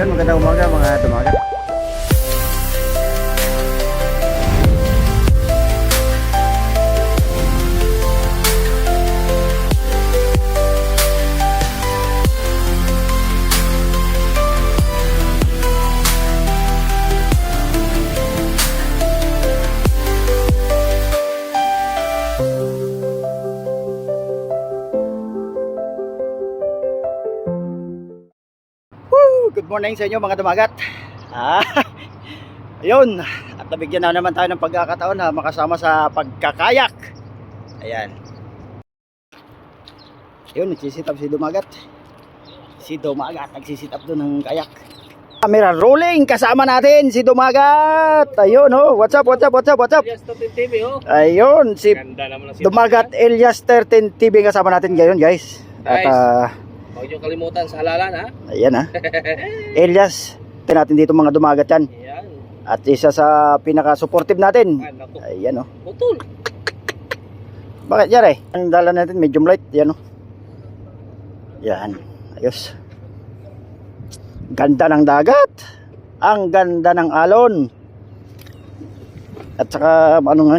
Ayun, magandang umaga mga tumagat. Woo! Good morning sa inyo mga tumagat. Ah, ayun, at nabigyan na naman tayo ng pagkakataon na makasama sa pagkakayak. Ayan. Ayun, nagsisit up si Dumagat. Si Dumagat, nagsisit up doon ng kayak. Camera rolling, kasama natin si Dumagat. Ayun, oh, what's up, what's up, what's up, what's up? Yes, to TV, oh. Ayun, si Dumagat Elias 13 TV kasama natin ngayon, guys. At ah, Huwag niyo kalimutan sa halalan, ha? ayan ah. Elias, natin dito mga dumagat yan. Yan. At isa sa pinaka-supportive natin. Ah, naku. Ayan oh. Putol. Bakit yan eh? Ang dala natin medium light. Yan oh. Yan. Ayos. Ganda ng dagat. Ang ganda ng alon. At saka ano nga.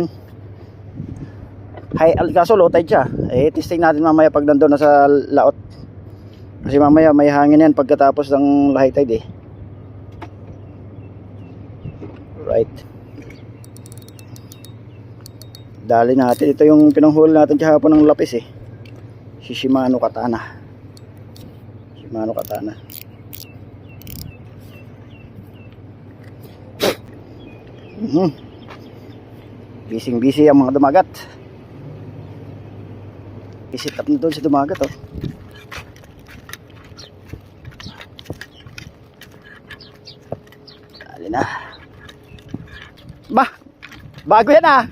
Al kaso low tide siya. Eh testing natin mamaya pag nandun na sa laot. Kasi mamaya may hangin yan pagkatapos ng high tide eh. Right. Dali natin. Ito yung pinanghuli natin kahapon ng lapis eh. Si Shimano Katana. Shimano Katana. Mhm. Bising busy ang mga dumagat. Isit up na doon si dumagat oh. Dali na. Bah, bago yan ah.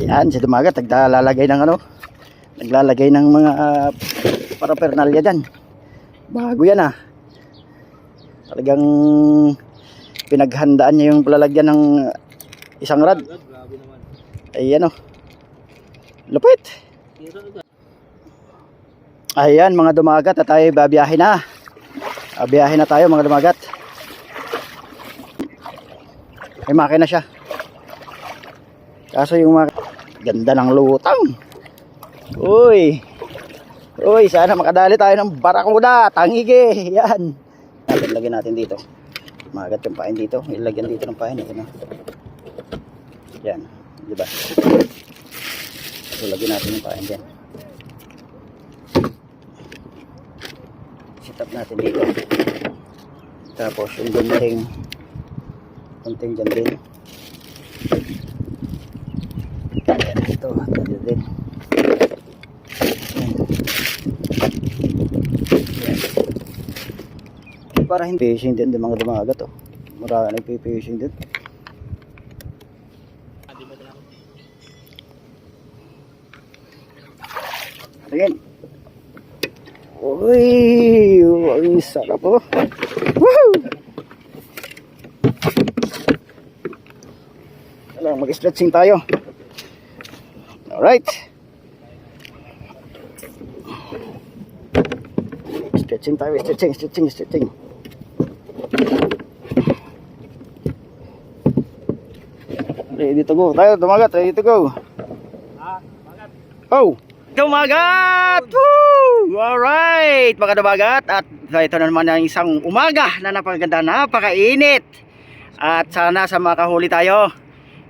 Ayan, si Dumagat, naglalagay ng ano, naglalagay ng mga uh, parapernalya dyan. Bago yan ah. Talagang pinaghandaan niya yung palalagyan ng isang rad. Ayan oh. Lupit. Ayan mga dumagat at tayo babiyahe na. Ah, biyahe na tayo mga dumagat. May makina siya. Kaso yung makina, ganda ng lutang. Uy. Uy, sana makadali tayo ng barakuda, tangige. Yan. Lagyan natin dito. Magat yung pain dito. Ilagyan dito ng pain. Ito na. Yan. Di ba? So, lagyan natin yung pain dyan. Set up natin dito. Tapos yung gunting gunting dyan din. Ito. Dito din. Para hindi fishing din din mga dumagat oh. Marami nagpi-fishing din. Ayan. Uy, ang sarap po. Woohoo! Alam, mag-stretching tayo. Alright. Stretching tayo, stretching, stretching, stretching. Ready to go. Tayo, dumagat. Ready to go. Ah, magat. Oh! Dumagat! Woo! Alright, mga dumagat. At ito na naman ang isang umaga na napakaganda, napakainit. At sana sa makahuli tayo.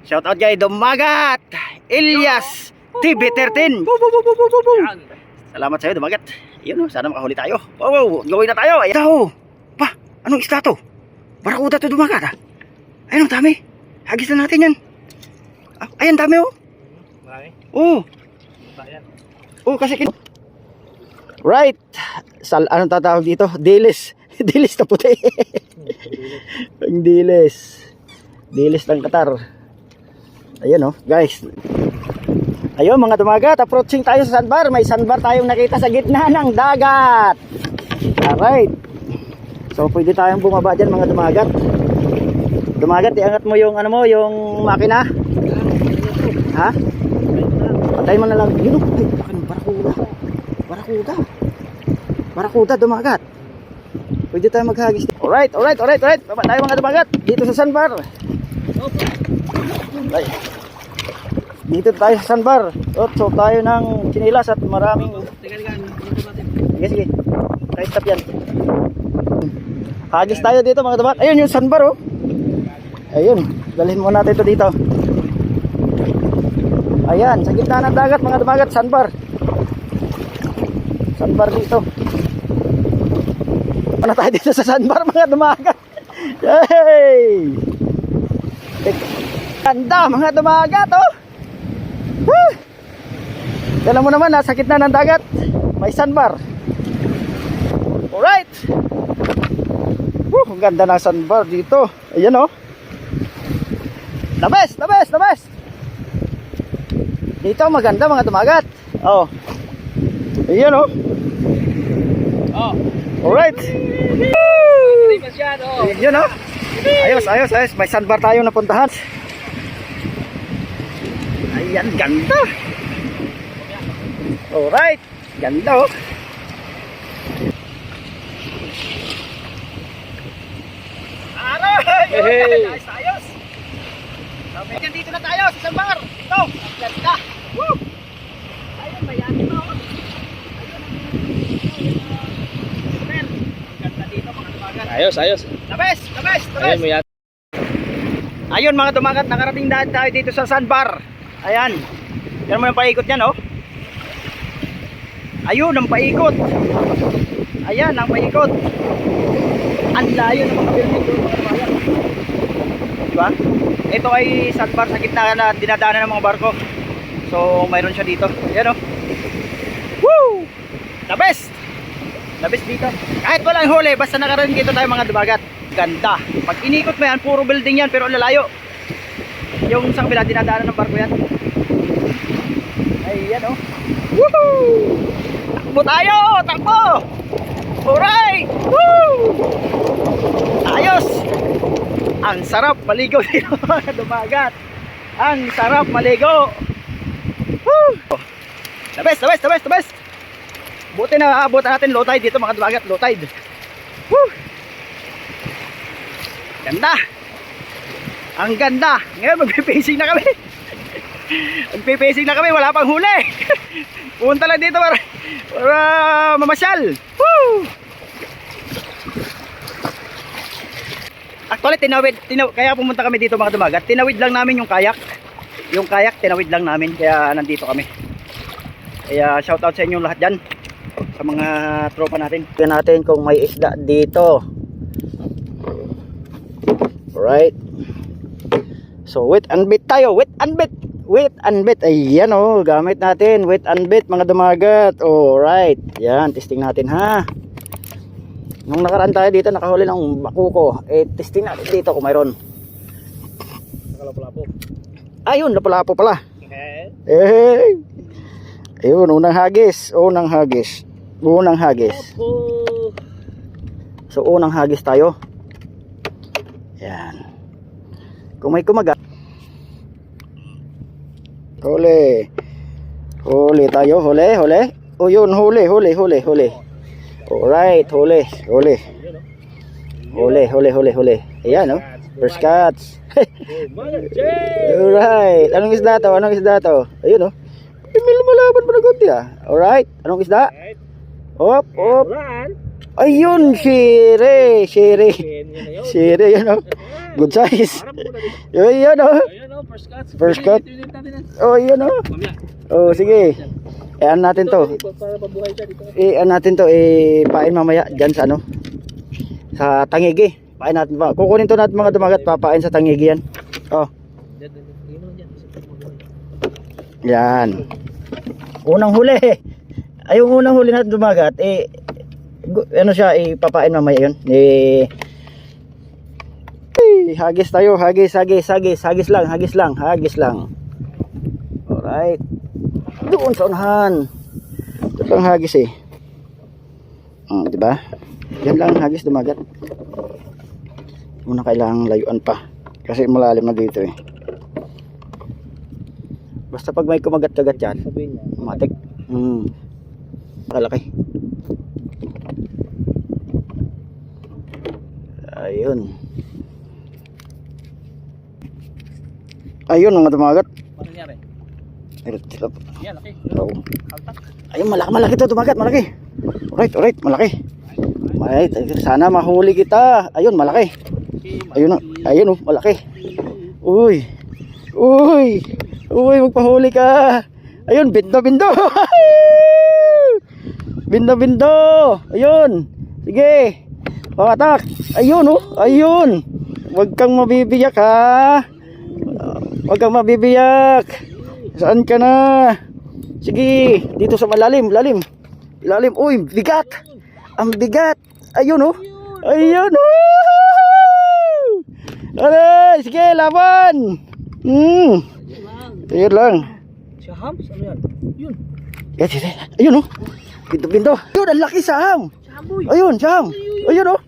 Shout out kay Dumagat! Elias TV13! Woo, woo, woo, woo, woo, woo. Yan. Salamat sa iyo, Dumagat. Yun, oh, sana makahuli tayo. Wow, gawin na tayo. Ayan. Ito, pa, anong isda to? Barakuda to Dumagat ah. Ayun, ang dami. Hagis na natin yan. Ah, ayan, dami oh. Marami. Oh, yan. Oh, kasi kin... Right. Sal anong tatawag dito? Dilis. Dilis na puti. Ang dilis. Dilis ng Qatar. Ayun oh, guys. Ayun mga dumagat, approaching tayo sa sandbar. May sandbar tayong nakita sa gitna ng dagat. Alright. So pwede tayong bumaba dyan mga dumagat. Dumagat, iangat mo yung ano mo, yung makina. Ha? Patay mo na lang. Yun, oh. ay, baka ng barakuda. Barakuda. Dumagat. Pwede tayo maghagis. Alright, alright, alright, alright. Baba tayo mga dumagat. Dito sa sandbar. Ay. Dito tayo sa sandbar.Ot, so tayo ng chinilas at maraming... Sige, sige. Tayo stop yan. Hagis tayo dito mga dumagat. Ayun yung sandbar oh. Ayun. Dalhin muna natin ito dito. Ayan, sa gitna ng dagat mga dumagat, sandbar. Sandbar dito. Ano tayo dito sa sandbar mga dumagat? Yay! Ganda mga dumagat oh! Woo! Alam mo naman, nasa gitna ng dagat, may sandbar. Alright! Woo, ang ganda ng sandbar dito. Ayan oh. The best, the best, the best! Dito maganda mga dumagat. Oh. Ayan oh. Oh. Alright. Masyado. Yun oh. Ayos, ayos, ayos. May sandbar tayo napuntahan. Ayan, ganda. Alright. Ganda oh. Aray! Hey! Ayos, ayos. Dito na tayo sa sandbar. Ito. Ganda. Woo! Ayun, bayani pa oh. Ayun. Super. Ang ganda dito mga tumagan. Ayos, ayos. The best, the Ayun yan. Ayun mga tumagat, nakarating dahil tayo dito sa sandbar. Ayan. Yan mo yung paikot niyan, oh. Ayun, ang paikot. Ayan, ang paikot. Ang layo ng mga building doon, mga tumagat. Diba? Ito ay sandbar sa gitna na dinadaanan ng mga barko. So, mayroon siya dito. Ayan, oh. Woo! The best! Best dito. Kahit walang huli, basta nakarating dito tayo mga dumagat. Ganda. Pag inikot mo yan, puro building yan, pero lalayo. Yung sa kabila, dinadaanan ng barko yan. Ayan oh. Woohoo! Takbo tayo! Takbo! Alright! Woo! Ayos! Ang sarap maligo dito mga dumagat. Ang sarap maligo. Woo! The best, the best, the best, the best. Buti na abutan natin low tide dito mga dumagat, low tide. Woo! Ganda. Ang ganda. Ngayon magpipacing na kami. magpipacing na kami, wala pang huli. Punta lang dito para, para mamasyal. Woo! Actually, tinawid, tinaw, kaya pumunta kami dito mga dumagat. Tinawid lang namin yung kayak. Yung kayak, tinawid lang namin. Kaya nandito kami. Kaya shoutout sa inyo lahat dyan. Sa mga tropa natin. Tingnan natin kung may isda dito. Alright. So, wait and bait tayo. Wait and bait. Wait and bait. Ayan oh. Gamit natin. Wait and bait mga dumagat. Alright. Yan. Testing natin ha. Nung nakaraan tayo dito, nakahuli ng bakuko. Eh, testing natin dito kung mayroon. Nakalapo-lapo. Ayun, napalapo pala. Eh. Ayun, unang hagis. Unang hagis. Unang hagis. So, unang hagis tayo. Yan. Kung may kumagat. Huli. Huli tayo. Huli, huli. O yun, huli, huli, huli, huli. Alright, huli, huli. Huli, huli, huli, huli. Ayan, no? First Jay! Alright. Anong isda to? Anong isda to? Ayun, oh. Ay, may lumalaban pa na konti, ah. Alright. Anong isda? Right. Hop, hop. Ulan. Ayun. Yan, yan na yun. Oh. Good size. Yun, yun, oh. Ayan o, first cut. First cut. Oh, yun, oh. Oh, sige. Eh, ano natin to? Dito. Eh, natin to? Eh, pain mamaya dyan sa ano? Sa tangigi. Pain natin pa. Kukunin to natin mga dumagat. Papain sa tangigi yan. Oh, Diyan, diyan, diyan. Tingin mo lang dyan. Isipin mo lang. Yan. Unang huli. Ay, unang huli natin dumagat, eh, ano siya, ipapain mamaya yun. Eh, eh, hagis tayo, hagis, hagis, hagis, hagis lang, hagis lang, hagis lang. Alright. Doon sa unahan. Ito pang hagis eh. Hmm, di ba? Yan lang ang hagis dumagat. Muna kailangang layuan pa. Kasi malalim na dito eh. Basta pag may kumagat-kagat yan, matik. Hmm. Kalaki. Ayun. Ayun mga dumagat. Paano nangyari? Ayun, sila. Yan, laki. Oo. Ayun, malaki, malaki to, dumagat, malaki. Alright, alright, malaki. Alright, sana mahuli kita. Ayun, malaki. Ayun, ayun, oh, malaki. Uy. Uy. Uy, magpahuli ka. Ayun, bindo, bindo. bindo, bindo. Ayun. Sige. Pakatak. Ayun, oh. Ayun. Huwag kang mabibiyak, ha. Huwag kang mabibiyak. Saan ka na? Sige, dito sa malalim, lalim. Ilalim. Uy, bigat. Ang bigat. Ayun, oh. Ayun, oh. Aray, sige, laban. Hmm. Yun lang. Ayun lang. Si Hams, ano yan? Yun. Eh, sige. Ayun, oh. Binto. Ayun, ang laki sa ham. Si Hamboy. Ayun. Ayun, oh.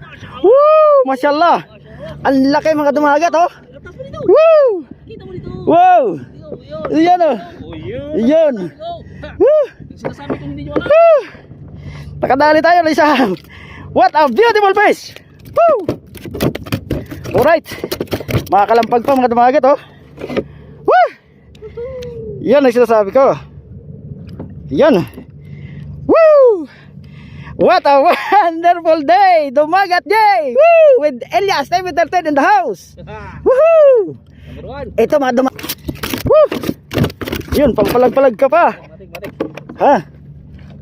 Woo! Mashallah. Ang laki mga dumagat, oh. Woo! Kita mo dito. Wow! Yun, yun. Ayan, oh. Yun. Ayun. Woo! Sinasabi ko hindi nyo alam. Woo! Nakadali tayo ng isang. What a beautiful fish! Woo! Alright. Mga kalampag pa mga dumagat, oh. Woo! Yan ang sinasabi ko. Yan. Woo! What a wonderful day! Dumagat day! Woo! With Elias David Tartan in the house. Woohoo! Ito mga duma... Woo! Yun, pampalag-palag ka pa. Matik, matik. Ha?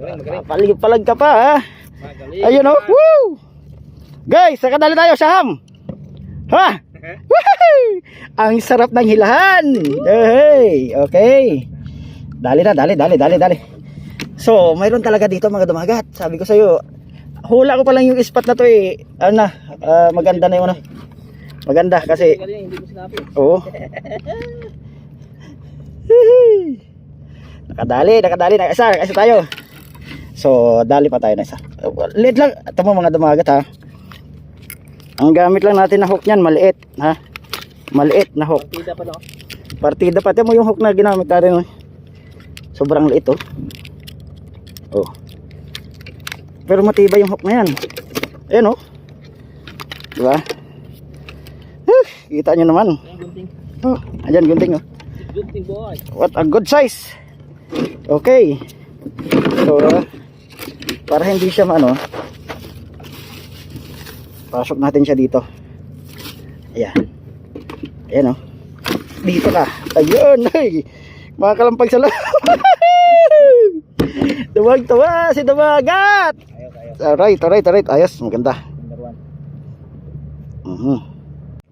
Magaling, magaling. Pampalag-palag ka pa, ha? Magaling. Ayun oh. Woo! Guys, sakadali tayo sa ham. Ha? Woohoo! Ang sarap ng hilahan. Hey, okay. Dali na, dali, dali, dali, dali. So, mayroon talaga dito mga dumagat. Sabi ko sa iyo, hula ko pa lang yung spot na to eh. Ano na, ah, maganda na yung ano. Maganda kasi. Oo. Hihi. nakadali, nakadali, nakasa, nakasa tayo. So, dali pa tayo na isa. Liit lang. Mo mga dumagat ha. Ang gamit lang natin na hook niyan, maliit. Ha? Maliit na hook. Partida pa no? Partida pa. Ito mo yung hook na ginamit natin. oh. Sobrang liit oh. Oh. Pero matibay yung hook na yan. Ayan oh. Diba? Huh, kita nyo naman. Oh, ayan gunting oh. Gunting boy. What a good size. Okay. So, para hindi siya maano, pasok natin siya dito. Ayan. Ayan oh. Dito ka. Ayun. Ay. Mga kalampag sa loob. Dumag-tuwa si Dumagat. Ayos, ayos. Alright, alright, alright. Ayos, maganda. One. Mhm.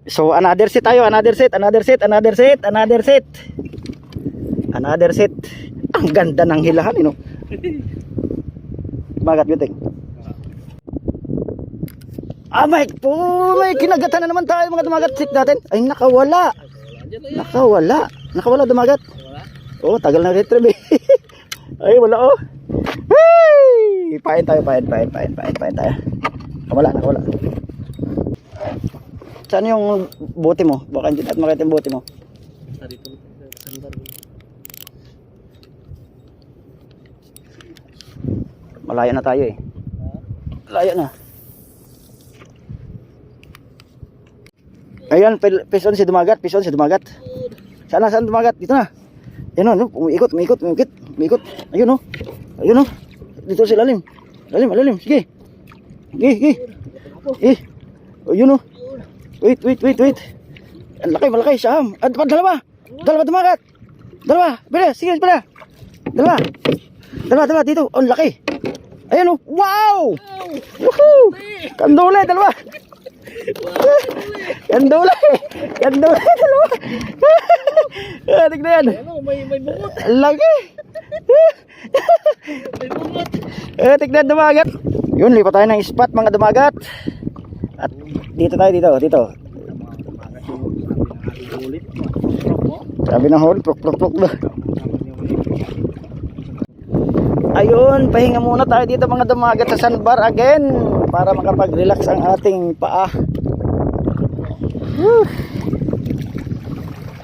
So another set tayo, another set, another set, another set, another set. Another set. Ang ganda ng hilahan, eh, no? Magat. Ah, may po, may kinagatan na naman tayo mga dumagat set natin. Ay, nakawala. Nakawala. Nakawala dumagat. Oh, tagal na retrieve. Ay, wala oh. Hey! Pain tayo, pain, pain, pain, pain, pain tayo. Nakawala, nakawala. Saan yung bote mo? Baka hindi natin makita yung bote mo. Sa dito. Sandal. Malayo na tayo eh. Malayo na. Ayan, pison si dumagat, pison si dumagat. Sana, saan dumagat? Dito na. Ayun o, no? umiikot, umiikot, umiikot, umiikot. Ayun o, ayun o. Dito si lalim. Lalim, lalim, sige. Sige, sige. Eh, ayun o. Wait, wait, wait, wait. Ang laki, malaki, siyam. Ah, pa- dalawa. Dalawa dumagat. Dalawa, bila, sige, bila. Dalawa. Dalawa, dalawa, dito. Ang laki. Ayun o, wow! Woohoo! Kandula, dalawa. Kandula, kandula, dalawa. ah, tignan yan. Ano, may may bungot. Laki. May bungot. Eh, tignan dumagat. Yun, lipat tayo ng spot mga dumagat. At dito tayo, dito, dito. Sabi ng hole, pluk, pluk, pluk. na. Ayun, pahinga muna tayo dito mga dumagat sa sandbar again para makapag-relax ang ating paa. Whew.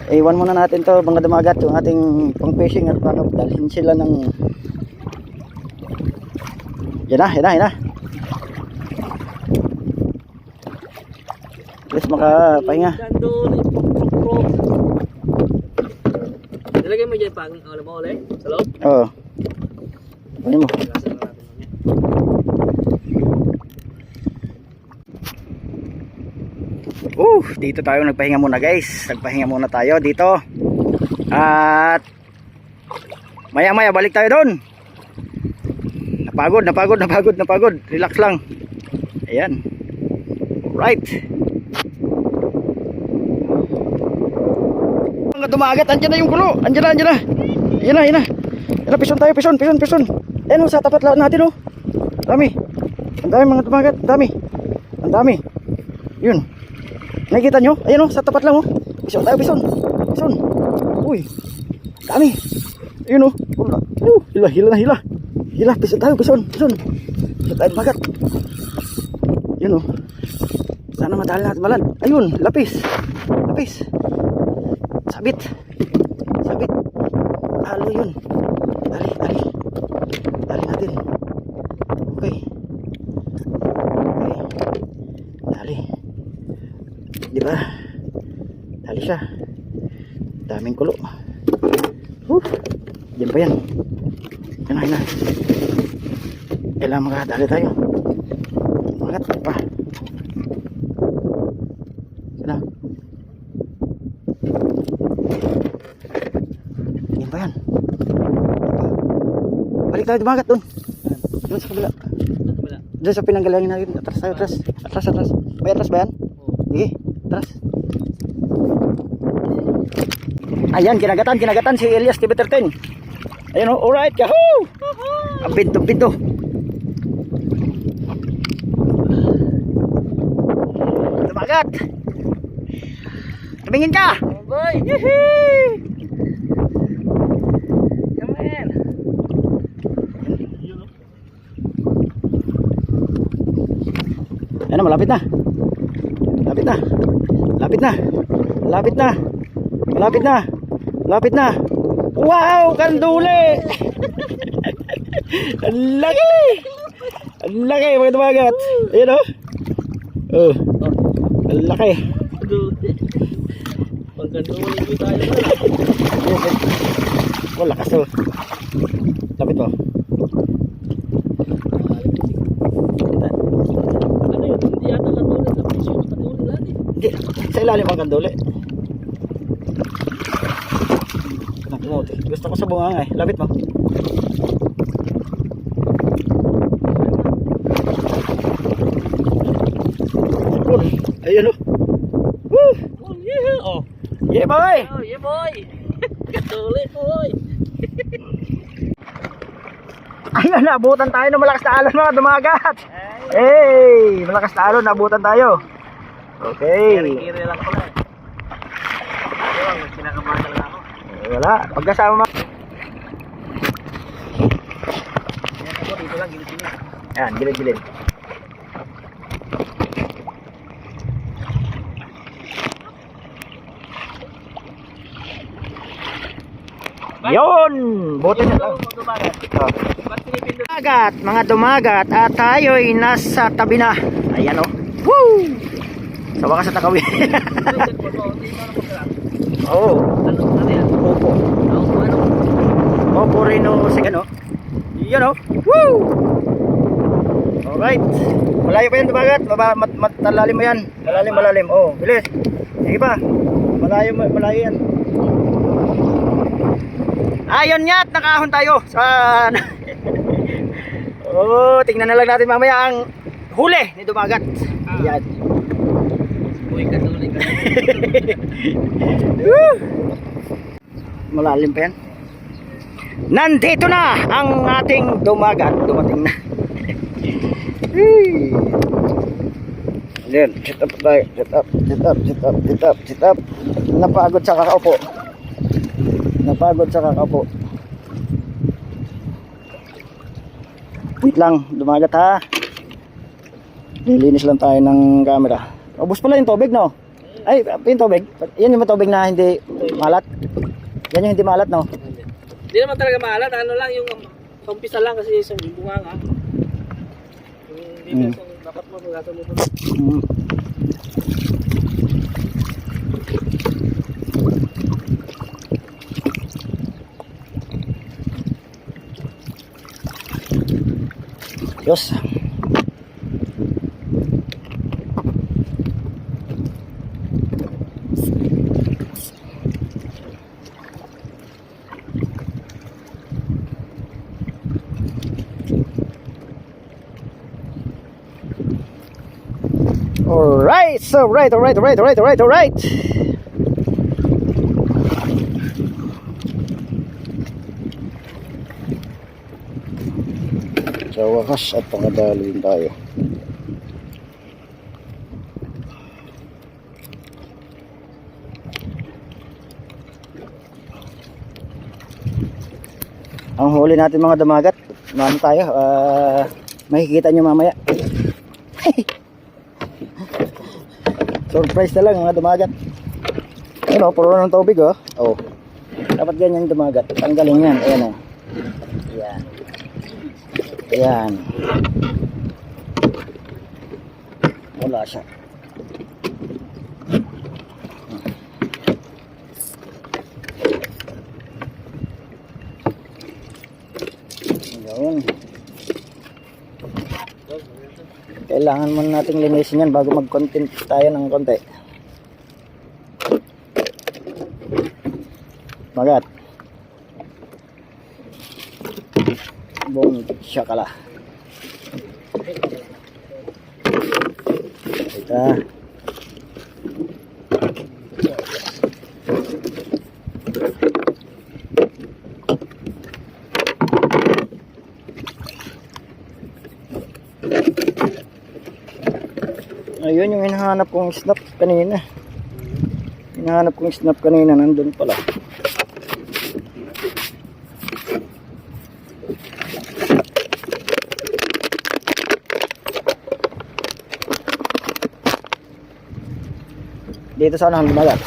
Iwan muna natin to mga dumagat yung ating pang fishing at baka dalhin sila ng Yan na, yan na, yan na. Let's makapahinga. Nilagay mo dyan pang ano mo ulit? Sa loob? Oo. Ano mo? Uh, dito tayo nagpahinga muna guys. Nagpahinga muna tayo dito. At maya maya balik tayo doon. Napagod, napagod, napagod, napagod. Relax lang. Ayan. Right. Mga dumagat, andyan na yung gulo. Andyan na, andyan na. Ayan na, ayan na. Ayan na, pison tayo, pison, pison, pison. Ayan o, sa tapat lahat natin o. Dami. Ang dami mga dumagat, ang dami. Ang dami. Yun. Nakikita nyo? Ayan o, sa tapat lang o. Pison tayo, pison. Pison. Uy. Dami. Ayun o. Hila, hila na hila. Hila, pison tayo, pison. Pison. Pison tayo, magat. Yun o. Sana madali natin malan. Ayun, lapis. Lapis. Sabit. Sabit. Halo yun. ba yan? Yan na, yan na. Kailangan makakadali tayo. Magat pa. Yan na. Yan ba yan? Balik tayo dumagat doon. Doon sa kabila. Doon sa pinanggalangan natin. Atras tayo, atras. Atras, atras. May atras ba yan? Sige, atras. Ayan, kinagatan, kinagatan si Elias TV13. Ayun oh, alright, kahoo! Ang pinto-pinto. Lumagat! Tumingin ka! Boy! Yehey! Come in! Ayan na, malapit na. Malapit na. Malapit na. Malapit na. Malapit na. Malapit na. Wow! Kanduli! Ang laki! Ang laki mga tumagat. Ayan o. Oh. Ang laki. Pagkanduli mo tayo na. Oh, lakas o. Lapit. Ano na piso na katulad natin. Hindi. Sa ilalim ang kanduli. Nakumuti. Gusto ko sa bunga eh. Lapit mo. Ayun o. Woo! Oh, yeah! Oh! Yeah, boy! Oh, yeah, boy! Katuli, boy! Ayun, naabutan tayo ng malakas na alon mga dumagat. Hey, malakas na alon, naabutan tayo. Okay. Kiri-kiri lang pala eh. Ayun, kinakamagal na ako. Eh, wala, pagkasama. Ayan, gilid-gilid. Yun! Buti na lang. Dumagat. Oh. Mga dumagat at tayo'y nasa tabi na. Ayan o. Woo! Sa wakas at nakawin. Oo. Ano, ano yan? Opo. Ako, ano? Opo rin o sa gano. Yan o. Woo! Alright. Malayo pa yan dumagat. Maba, mat, mat, malalim mo yan. Malalim, malalim. Oh, bilis. Sige pa. Malayo, malayo yan. Ayun nga at nakahon tayo sa Oh, tingnan na lang natin mamaya ang huli ni Dumagat. Ayan. Uy, katuli ka. Malalim pa yan. Nandito na ang ating Dumagat. Dumating na. Ayan, sit up tayo. Sit up, sit up, sit up, sit up, sit up. Napagod sa kakaupo. Napagod sa kakaupo. Wait lang, dumagat ha. Nilinis lang tayo ng camera. Ubus pala yung tubig, no? Ay, yung tubig. Yan yung tubig na hindi malat. Yan yung hindi malat, no? Hindi naman talaga maalat. Ano lang yung umpisa lang kasi isang bunga nga. Yung hmm. dapat mo magasa mo. Mm. Diyos. Diyos. Alright, so right, alright, alright, alright, alright, alright. Sa wakas at pakadali din tayo. Ang huli natin mga damagat, mano tayo, ah, makikita nyo mamaya. Surprise na lang mga damagat. Ano, puro ng tubig oh. Oh. Dapat ganyan yung damagat. Tanggalin yan. Ayan oh. Ayan. Ayan. Wala siya. Ayun. Kailangan muna nating linisin yan bago mag-content tayo ng konti. Magat. Bong syakala. Kita. Ayun yung hinahanap kong snap kanina. Hinahanap kong snap kanina nandun pala. Dito sa unahan lumagat.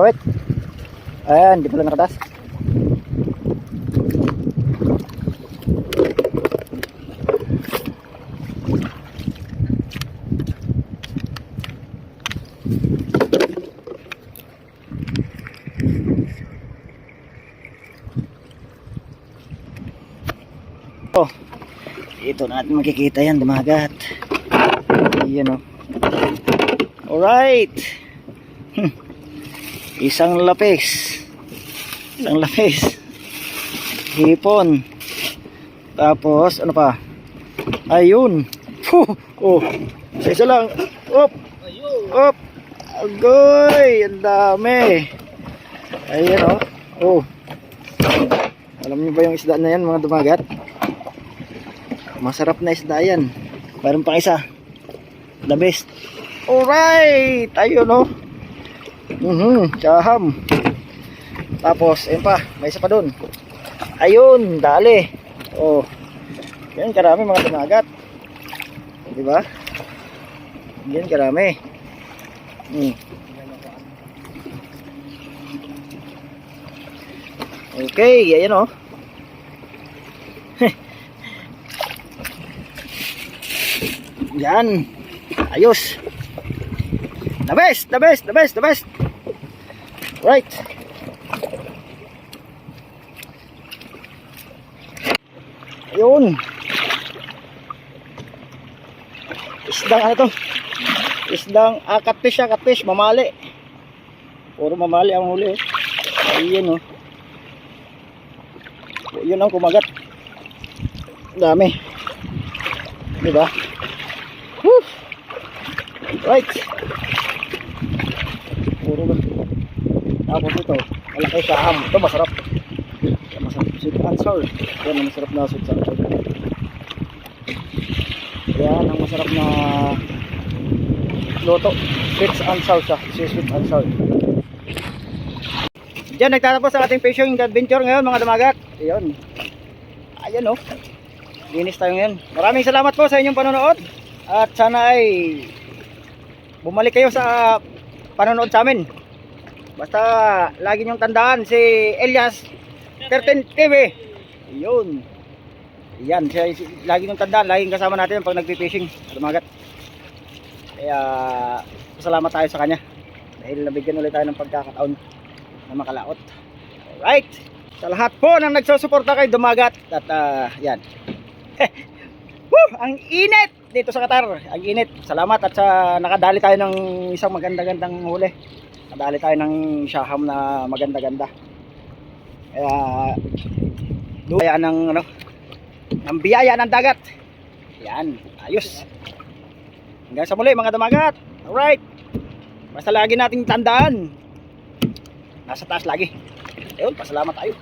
Bakit? Ayan, di pala nakatas. Oh, ito natin makikita yan, dumagat. Ayan oh. Alright. Isang lapis. Isang lapis. Hipon. Tapos, ano pa? Ayun. Puh! Oh. Isa isa lang. Op! Op! Agoy! Ang dami. Ayan oh. Oh. Alam niyo ba yung isda na yan mga dumagat? Masarap na isda yan. Meron pang isa. The best. Alright! Ayun oh. Mhm, saham. Tapos, ayun pa, may isa pa doon. Ayun, dali. Oh. Yan karami mga tumagat. Di ba? Yan karami. Hmm. Okay, ayan oh. Yan. Ayos. The best, the best, the best, the best. Right. Ayun. Isdang ano to? Isdang ah, catfish siya, catfish, mamali. Puro mamali ang huli. oh. Ayun oh. Yun ang kumagat. Dami. Diba? Woo! Right. Puro ba? Tapos ito, malaki saham. Ito masarap. Sour. Yan ang masarap na sweet sour. Yan ang masarap na loto. Sweet and sour siya. Sweet and nagtatapos ang ating fishing adventure ngayon mga damagat. Ayun. Ayan oh. Linis tayo ngayon. Maraming salamat po sa inyong panonood. At sana ay bumalik kayo sa panonood sa amin. Basta lagi niyong tandaan si Elias 13 TV. Yun. Yan, siya, si- lagi kong tandaan, laging kasama natin pag nagpi-fishing, lumagat. Kaya, salamat tayo sa kanya. Dahil nabigyan ulit tayo ng pagkakataon na makalaot. Alright! Sa lahat po ng nagsusuporta kay Dumagat at ah, yan. Woo! Ang init dito sa Qatar. Ang init. Salamat at sa nakadali tayo ng isang maganda-gandang huli. Nakadali tayo ng shaham na maganda-ganda. Kaya Kaya ng ano ng biyaya ng dagat. Yan, ayos. Hanggang sa muli mga damagat. Alright. Basta lagi nating tandaan. Nasa taas lagi. Ayun, pasalamat tayo.